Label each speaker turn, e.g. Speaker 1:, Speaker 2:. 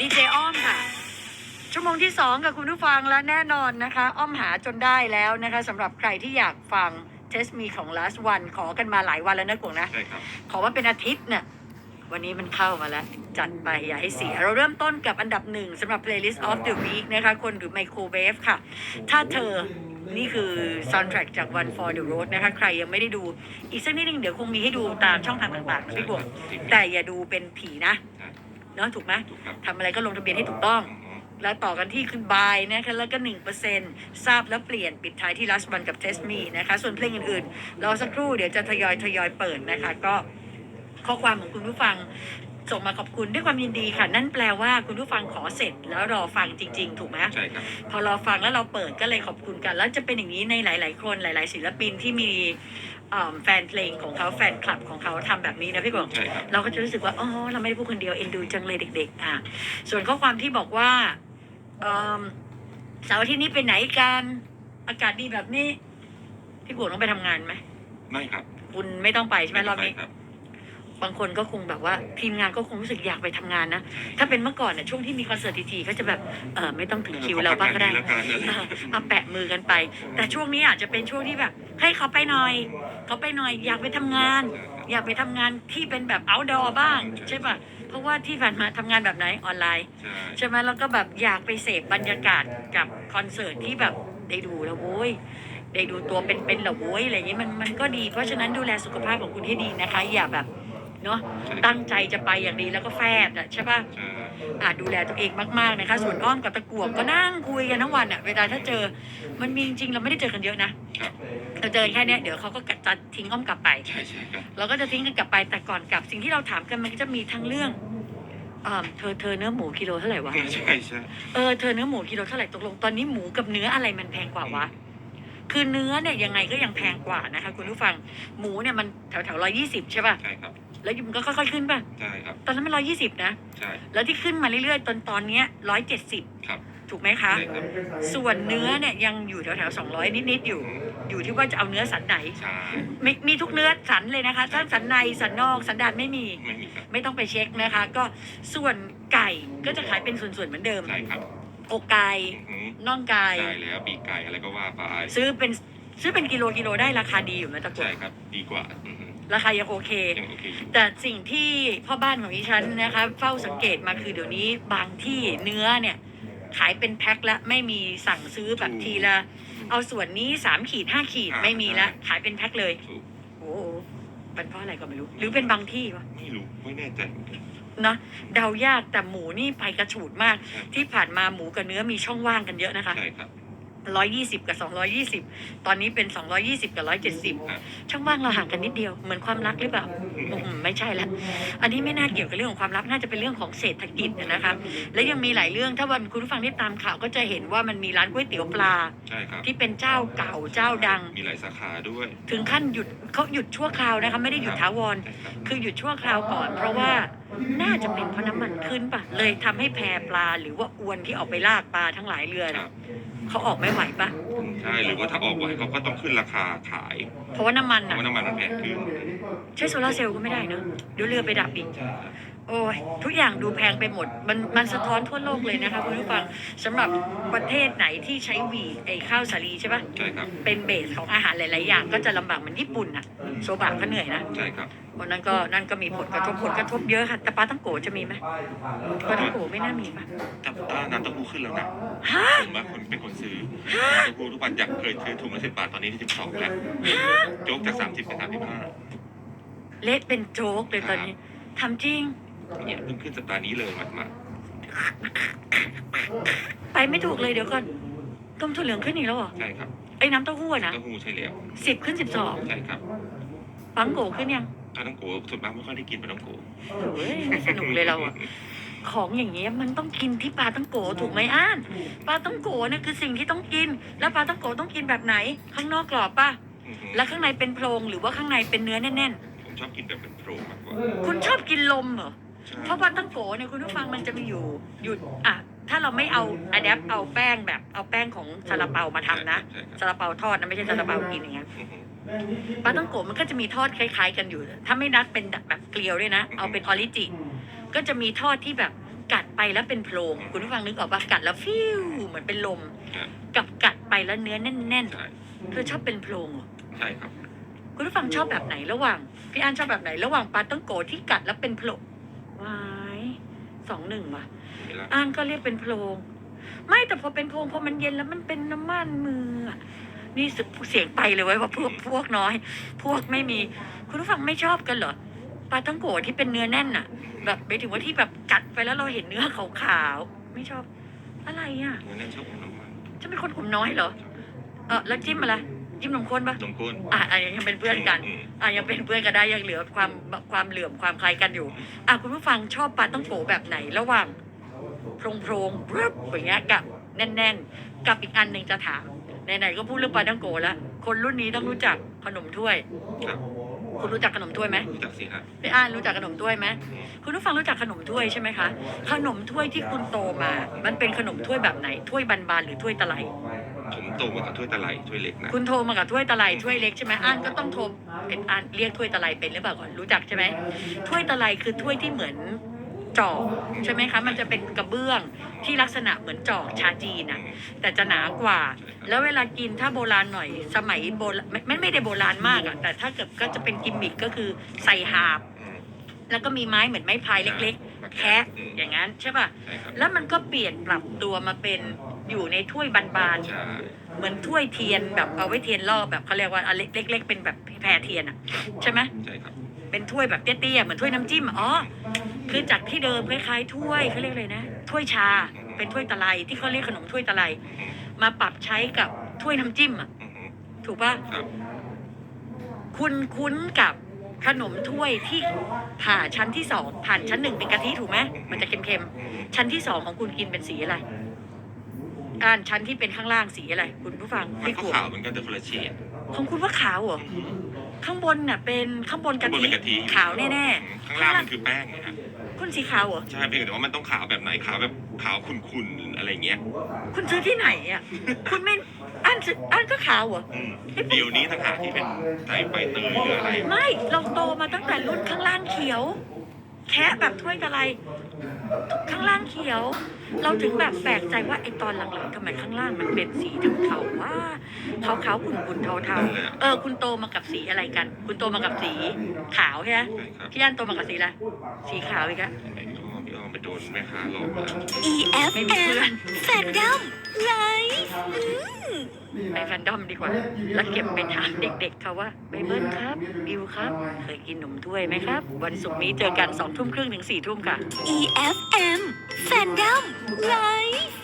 Speaker 1: ดีเจอ้อมค่ะ ชั่วโมงที่สองกับคุณผู้ฟังและแน่นอนนะคะ อ้อมหาจนได้แล้วนะคะสำหรับใครที่อยากฟังเทสมีของ last one ขอกันมาหลายวันแล้วนะกวงนะ
Speaker 2: ใช่ครับ
Speaker 1: ขอว่าเป็นอาทิตย์เนี่ยวันนี้มันเข้ามาแล้ว จัดไปอย่าให้เสีย เราเริ่มต้นกับอันดับหนึ่งสำหรับ playlist of the week นะคะ คนหรือ microwave ค่ะ ถ้าเธอนี่คือ soundtrack จาก One for the Road นะคะ ใครยังไม่ได้ดู อีกสักนิดนึงเดี๋ยวคงมีให้ดูตามช่องทางต่างๆนะพี่บวงแต่อย่าดูเป็นผีนะ
Speaker 2: ใช่
Speaker 1: เนาะถูกไหม
Speaker 2: ถูกครับ
Speaker 1: ทำอะไรก็ลงทะเบียนให้ถูกต้อง
Speaker 2: อือฮึ
Speaker 1: แล้วต่อกันที่คือบายนะคะแล้วก็หนึ่งเปอร์เซ็นทราบแล้วเปลี่ยนปิดท้ายที่ last one กับ test me นะคะ ส่วนเพลงอื่นๆรอสักครู่เดี๋ยวจะทยอยทยอยเปิดนะคะ ก็ข้อความของคุณผู้ฟังส่งมาขอบคุณด้วยความยินดีค่ะ นั่นแปลว่าคุณผู้ฟังขอเสร็จแล้วรอฟังจริง ๆ ถูกไหม
Speaker 2: ใช่ครับ
Speaker 1: พอเราฟังแล้วเราเปิดก็เลยขอบคุณกัน แล้วจะเป็นอย่างนี้ในหลาย ๆ คนหลาย ๆ ศิลปินที่มีเอิ่ม แฟนเพลงของเขาแฟนคลับของเขาทำแบบนี้นะพี่กง
Speaker 2: ใช่ครับ
Speaker 1: เราก็จะรู้สึกว่าอ๋อเราไม่ได้พูดคนเดียวเอ็นดูจังเลยเด็ก ๆ อะ ส่วนข้อความที่บอกว่าเอิ่มเสาร์อาที่นี้ไปไหนกันอากาศดีแบบนี้ พี่กวงต้องไปทำงานไหม
Speaker 2: ไม่ครับ
Speaker 1: คุณไม่ต้องไปใช่ไหมรอบนี้
Speaker 2: ครั บ
Speaker 1: บางคนก็คงแบบว่าทีมงานก็คงรู้สึกอยากไปทำงานนะ ถ้าเป็นเมื่อก่อนเนี่ยช่วงที่มีคอนเสิร์ตทีๆก็จะแบบเออไม่ต้องถึงคิวเราบ้างก็ได้
Speaker 2: แล้วกันอะไร
Speaker 1: เออเอาแปะมือกันไป แต่ช่วงนี้อาจจะเป็นช่วงที่แบบให้ยเขาไปหน่อยเขาไปหน่อยอยากไปทำงาน อยากไปทำงานที่เป็นแบบ outdoor บ้างใช่ปะเพราะว่าที่ผ่านมาทำงานแบบไหนออนไลน์
Speaker 2: ใช่
Speaker 1: ใช่ไหมแล้วก็แบบอยากไปเสพบรรยากาศกับคอนเสิร์ตที่แบบได้ดูแล้วโว้ยได้ดูตัวเป็นๆแล้วโว้ยอะไรอย่างนี้มันมันก็ดีเพราะฉะนั้นดูแลสุขภาพของคุณให้ดีนะคะ อย่าแบบ เนาะตั้งใจจะไปอย่างดีแล้วก็แฟดอะใช่ปะ
Speaker 2: ใช่
Speaker 1: อาจดูแลตัวเองมากๆนะคะ ส่วนอ้อมกับตะกวบก็นั่งคุยกันทั้งวันอะเวลาถ้าเจอมันมีจริงๆเราไม่ได้เจอกันเยอะนะครับเราเจอแค่เนี้ยเดี๋ยวเขาก็จะทิ้งอ้อมกลับไป
Speaker 2: ใช่ใช่ครับ
Speaker 1: เราก็จะทิ้งกันกลับไปแต่ก่อนกลับ สิ่งที่เราถามกันมันก็จะมีทั้งเรื่องเอ่อเธอเธอเนื้อหมูกิโลเท่าไหร่วะ
Speaker 2: ใช่ใช่
Speaker 1: เออเธอเนื้อหมูกิโลเท่าไหร่ตกลงตอนนี้หมูกับเนื้ออะไรมันแพงกว่าวะคือเนื้อเนี่ยยังไงก็ยังแพงกว่านะคะ คุณผู้ฟังหมูเนี่ยมันแถวแถวร้อยี่สิบใช่ป่ะ
Speaker 2: ใช่ครับ
Speaker 1: แล้วมันก็ค่อยๆขึ้นป่ะ
Speaker 2: ใช่ครับ
Speaker 1: ตอนนั้นมันร้อยี่สิบนะ
Speaker 2: ใช่
Speaker 1: แล้วที่ขึ้นมาเรื่อยๆ ตอนตอนเนี้ยร้อยเจ็ดสิบ
Speaker 2: ครับ
Speaker 1: ถูกไหมคะ
Speaker 2: ใช่ครับ
Speaker 1: ส่วนเนื้อเนี่ยยังอยู่แถวแถวสองร้อยนิดๆอยู่ อยู่ที่ว่าจะเอาเนื้อสันไหน
Speaker 2: ใช่
Speaker 1: มีมีทุกเนื้อสันเลยนะคะทั้งสันในสันนอกสันดานไม่มี
Speaker 2: ไม่มีครับ
Speaker 1: ไม่ต้องไปเช็คนะคะ ก็ส่วนไก่ก็จะขายเป็นส่วนๆเหมือนเดิม
Speaker 2: ใช่ครับ
Speaker 1: อกไก่
Speaker 2: อือฮึ
Speaker 1: น่องไก่
Speaker 2: ได้แล้วปีกไก่อะไรก็ว่าไป
Speaker 1: ซื้อเป็นซื้อเป็นกิโลกิโลได้ราคาดีอยู่นะตะกว
Speaker 2: ใช่
Speaker 1: ด
Speaker 2: ครับ ดีกว่าอือฮึ
Speaker 1: ราคายังโอเค
Speaker 2: ยังโอเคอยู่
Speaker 1: แต่สิ่งที่พ่อบ้านของดิฉันนะคะเฝ้าสังเกตมาคือเดี๋ยวนี้บางที่เนื้อเนี่ย ขายเป็นแพ็คละไม่มีสั่งซื้อแบบทีละ เอาส่วนนี้สามขีดห้าขีดไม่มีละขายเป็นแพ็คเลย
Speaker 2: ถูก
Speaker 1: โอ้โหเป็นเพราะอะไรก็ไม่รู้ หรือเป็นบางที่วะ
Speaker 2: ไม่รู้ไม่แน่ใจเหมือนกัน
Speaker 1: นะเดายากแต่หมูนี่ไปกระฉูดมาก
Speaker 2: ใช่
Speaker 1: ที่ผ่านมาหมูกับเนื้อมีช่องว่างกันเยอะนะคะ
Speaker 2: ใช่ครับ
Speaker 1: ร้อยยี่สิบกับสองร้อยี่สิบตอนนี้เป็นสองร้อยี่สิบกับร้อยเจ็ดสิบ
Speaker 2: ครับ
Speaker 1: ช่องว่างเราห่างกันนิดเดียวเหมือนความรักหรือเปล่าอืมไม่ใช่ละอันนี้ไม่น่าเกี่ยวกับเรื่องของความรักน่าจะเป็นเรื่องของเศรษฐกิจนะคะและยังมีหลายเรื่องถ้าวันคุณผู้ฟังได้ตามข่าวก็จะเห็นว่ามันมีร้านก๋วยเตี๋ยวปลา
Speaker 2: ใช่ครับ
Speaker 1: ที่เป็นเจ้าเก่าเจ้าดัง
Speaker 2: มีหลายสาขาด้วย
Speaker 1: ถึงขั้นหยุดเขาหยุดชั่วคราวนะคะไม่ได้หยุดถาวร
Speaker 2: ใช่ครับ
Speaker 1: คือหยุดชั่วคราวก่อน เพราะว่าน่าจะเป็นเพราะน้ำมันขึ้นปะเลยทำให้แพปลา หรือว่าอวนที่ออกไปลากปลาทั้งหลายเรือ
Speaker 2: ค
Speaker 1: น่ะ
Speaker 2: รับ
Speaker 1: เขาออกไม่ไหวปะ
Speaker 2: ใช่หรือว่าถ้าออกไหวเขาก็ต้องขึ้นราคาขาย
Speaker 1: เพราะว่าน้ำมัน
Speaker 2: เพ
Speaker 1: อะ
Speaker 2: ราะว่าน้ำมันมันแพงขึ้น
Speaker 1: ใช้โซลาร์เซลล์ก็ไม่ได้เนอะเดี๋ยวเรือไปดับอีก
Speaker 2: ใช่ครับ
Speaker 1: โอ้ยทุกอย่างดูแพงไปหมด มันมันสะท้อนทั่วโลกเลยนะคะคุณผู้ฟังสำหรับประเทศไหนที่ใช้หวีไอ้ข้าวสาลีใช่ปะ
Speaker 2: ใช่ครับ
Speaker 1: เป็นเบสของอาหารหลาย ๆ อย่างก็จะลำบากเหมือนญี่ปุ่นอะโซบะก็เหนื่อยนะ
Speaker 2: ใช่ครับ
Speaker 1: วันนั้นก็นั่นก็มีผลกระทบผลกระทบเยอะค่ะแต่ปลาตั้งโกจะมีไหมปลาตั้งโกไม่น่ามีปะ
Speaker 2: แต่ถ้าน้ำเต้าหู้ขึ้นแล้วนะ
Speaker 1: ฮะ
Speaker 2: ผมว่าคนเป็นคนซื้อน้ำเต้าหู้ทุกวันจากเคยซื้อถุงละสิบบาทตอนนี้ที่สิบสองแล้วโจ๊กจากสามสิบเป็นสามสิบห้า
Speaker 1: เละเป็นโจ๊กเลยตอนนี้ทำจริง
Speaker 2: เนี่ยเพิ่งขึ้นสัปดาห์นี้เลยมามา
Speaker 1: ไปไม่ถูกเลยเดี๋ยวก่อนต้มถั่วเหลืองขึ้นอีกแล้วเหรอ
Speaker 2: ใช่ครับ
Speaker 1: ไอ้น้ำเต้าหู้อะนะ
Speaker 2: เต้าหู้ใช่แล้ว
Speaker 1: สิบขึ้นสิบสอง
Speaker 2: ใช่ครับ
Speaker 1: ปังโกขึ้นยัง
Speaker 2: ปลาต้องโกส่วนมากไม่ค่อยได้กินปลาต้องโก
Speaker 1: โอ้ยไม่สนุกเลยเราอะของอย่างเงี้ยมันต้องกินที่ปลาต้องโกถูกไหมอ่านปลาต้องโกเนี่ยคือสิ่งที่ต้องกิน แล้วปลาต้องโกต้องกินแบบไหน ข้างนอกกรอบป่ะ
Speaker 2: อือฮึ
Speaker 1: แล้วข้างในเป็นโพรงหรือว่าข้างในเป็นเนื้อแน่น
Speaker 2: ผมชอบกินแบบเป็นโปรมากกว่า
Speaker 1: ๆ คุณชอบกินลมเหรอ
Speaker 2: ใช่
Speaker 1: เพราะปลาต้องโกเนี่ยคุณผู้ฟังมันจะมีอยู่หยุดอะถ้าเราไม่เอาอะแดปเอาแป้งแบบเอาแป้งของซาลาเปามาทำนะ
Speaker 2: ใช่ครับ
Speaker 1: ซาลาเปาทอดนะไม่ใช่ซาลาเปากินอย่างเงี้ย
Speaker 2: อือฮึ
Speaker 1: ปลาต้องโกะมันก็จะมีทอดคล้าย ๆ กันอยู่ ถ้าไม่นัดเป็นแบบเกลียวด้วยนะ เอาเป็นออริจิ ก็จะมีทอดที่แบบกัดไปแล้วเป็นโพรงคุณผู้ฟังนึกออกปะกัดแล้วฟิวเหมือนเป็นลม
Speaker 2: ครับ
Speaker 1: กับกัดไปแล้วเนื้อแน่น
Speaker 2: ใช่
Speaker 1: ๆเธอชอบเป็นโพรงเหรอ
Speaker 2: ใช่ครับ
Speaker 1: คุณผู้ฟังชอบแบบไหนระหว่างพี่อันชอบแบบไหนระหว่างปลาต้องโกะที่กัดแล้วเป็นโพรง วายสองหนึ่งว่ะ
Speaker 2: เห็นไหมล่ะ
Speaker 1: อ่านก็เรียกเป็นโพรง ไม่แต่พอเป็นโพรงพอมันเย็นแล้วมันเป็นน้ำมันมืออะนี่เสียงไปเลยเว้ยว่าพวกพวกน้อย พวกไม่มี คุณผู้ฟังไม่ชอบกันเหรอปลาต้องโกะที่เป็นเนื้อแน่นอะแบบไปถึงว่าที่แบบกัดไปแล้วเราเห็นเนื้อขาวๆไม่ชอบ อะไรอะ
Speaker 2: เนื้อแน่นชอบอมน้ำมัน
Speaker 1: จะเป็นคนกลุ่มน้อยเหรอเออแล้วจิ้มอะไร จิ้มนมข้นปะ
Speaker 2: นมข้น
Speaker 1: อะอะยังเป็นเพื่อนกัน
Speaker 2: อืม
Speaker 1: อะยังเป็นเพื่อนกันได้ยังเหลือความความเหลื่อมความคล้ายกันอยู่อะคุณผู้ฟังชอบปลาต้องโกแบบไหน ระหว่างโพรงโพรงๆรึบอย่างเงี้ยกับแน่น ๆ กับอีกอันหนึ่งจะถามไหนๆก็พูดเรื่องปลาต้องโกแล้วคนรุ่นนี้ต้องรู้จักขนมถ้วย
Speaker 2: ครับ
Speaker 1: คุณรู้จักขนมถ้วยไหม
Speaker 2: รู้จักสิฮะ
Speaker 1: พี่อ่านรู้จักขนมถ้วยไหมคุณผู้ฟังรู้จักขนมถ้วยใช่ไหมคะ ขนมถ้วยที่คุณโตมา มันเป็นขนมถ้วยแบบไหน ถ้วยบานๆหรือถ้วยตะไล
Speaker 2: ผม โตมากับถ้วยตะไลถ้วยเล็กนะ
Speaker 1: คุณโทรมากับถ้วยตะไลถ้วยเล็กใช่ไหมอ่านก็ต้องโทรเป็นอ่านเรียกถ้วยตะไลเป็นหรือเปล่าก่อนรู้จักใช่ไหมถ้วยตะไลคือถ้วยที่เหมือนจอกใช่ไหมคะ มันจะเป็นกระเบื้องที่ลักษณะเหมือนจอกชาจีน
Speaker 2: อื
Speaker 1: อะ
Speaker 2: ม
Speaker 1: แต่จะหนากว่า
Speaker 2: ใช่ครับ
Speaker 1: แล้วเวลากินถ้าโบราณหน่อยสมัยโบราณไม่ไม่ไม่ได้โบราณมากอะแต่ถ้าเกิดก็จะเป็นกิมมิคก็คือใส่หาบ
Speaker 2: อืม
Speaker 1: แล้วก็มีไม้เหมือนไม้พายเล็ก ๆ แคะอย่างนั้นใช่ป่ะ
Speaker 2: ใช่ครับ
Speaker 1: แล้วมันก็เปลี่ยนปรับตัวมาเป็น อยู่ในถ้วยบานๆ
Speaker 2: ใช่
Speaker 1: เหมือนถ้วยเทียนแบบเอาไว้เทียนรอบแบบเขาเรียกว่าอันเล็กๆ เป็นแบบแพรเทียนอะใช่ไหม
Speaker 2: ใช่ครับ
Speaker 1: เป็นถ้วยแบบเตี้ยๆ เหมือนถ้วยน้ำจิ้มอะอ๋อ คือจากที่เดิมคล้ายๆ ถ้วยเขาเรียกเลยนะ ถ้วยชา เป็นถ้วยตะไลที่เขาเรียกขนมถ้วยตะไล
Speaker 2: อืม
Speaker 1: มาปรับใช้กับถ้วยน้ำจิ้มอะ
Speaker 2: อืม
Speaker 1: ถูกป่ะ
Speaker 2: ครับ
Speaker 1: คุณคุ้นกับขนมถ้วยที่ผ่าชั้นที่สองผ่านชั้นหนึ่งเป็นกะทิถูกไหมมันจะเค็ม
Speaker 2: อืม
Speaker 1: ๆชั้นที่สองของคุณกินเป็นสีอะไร อ่านชั้นที่เป็นข้างล่างสีอะไร คุณผู้ฟัง
Speaker 2: มัน
Speaker 1: ให้
Speaker 2: ก็
Speaker 1: กลัว
Speaker 2: ขาวเหมือนกันแต่คนละเฉด
Speaker 1: ของคุณว่าขาวเหรอ
Speaker 2: อืม
Speaker 1: ข้างบนน่ะเป็นข้างบนกะ
Speaker 2: ข้างบน
Speaker 1: ทิ
Speaker 2: เป็นกะทิอยู่
Speaker 1: ขาวแน่
Speaker 2: ๆข้างล่างมันคือแป้งไงฮะ
Speaker 1: ๆคุณสีขาวเหรอ
Speaker 2: ใช่เพียงแต่ว่ามันต้องขาวแบบไหนขาวแบบขาวขุ่นๆอะไรเงี้ย
Speaker 1: คุณซื้อที่ไหนอะคุณไม่อันซื้ออันก็ขาวเหรอ
Speaker 2: อืมเดี๋ยวนี้ต่างหากที่เป็นใส่ใบเตยหรืออะไร
Speaker 1: ไม่ เราโตมาตั้งแต่รุ่นข้างล่างเขียว แค่แบบถ้วยตะไล ข้างล่างเขียว เราถึงแบบแปลกใจว่าไอตอนหลังๆทำไมข้างล่างมันเป็นสีเทาๆว่าขาวๆขุ่นๆเทาๆเออ คุณโตมากับสีอะไรกัน คุณโตมากับสีขาวใช่ไหม
Speaker 2: ใช่ครับ
Speaker 1: พี่อันโตมากับสีอะไรสีขาวอีกอะ
Speaker 2: ไอ้ก็พี่อ้อมไปโดนแม่ค้าหลอกแล้ว
Speaker 1: ไม่มีเพื่อน
Speaker 3: EFM แฟนดอมไลฟ์อืม
Speaker 1: ไปแฟนดอมดีกว่า แล้วเก็บไปถามเด็กๆเขาว่าเบเบิ้ลครับบิวครับ เคยกินหนมถ้วยไหมครับ วันศุกร์นี้เจอกันสองทุ่มครึ่งถึงสี่ทุ่มค่ะ
Speaker 3: EFM แฟนดอมไลฟ์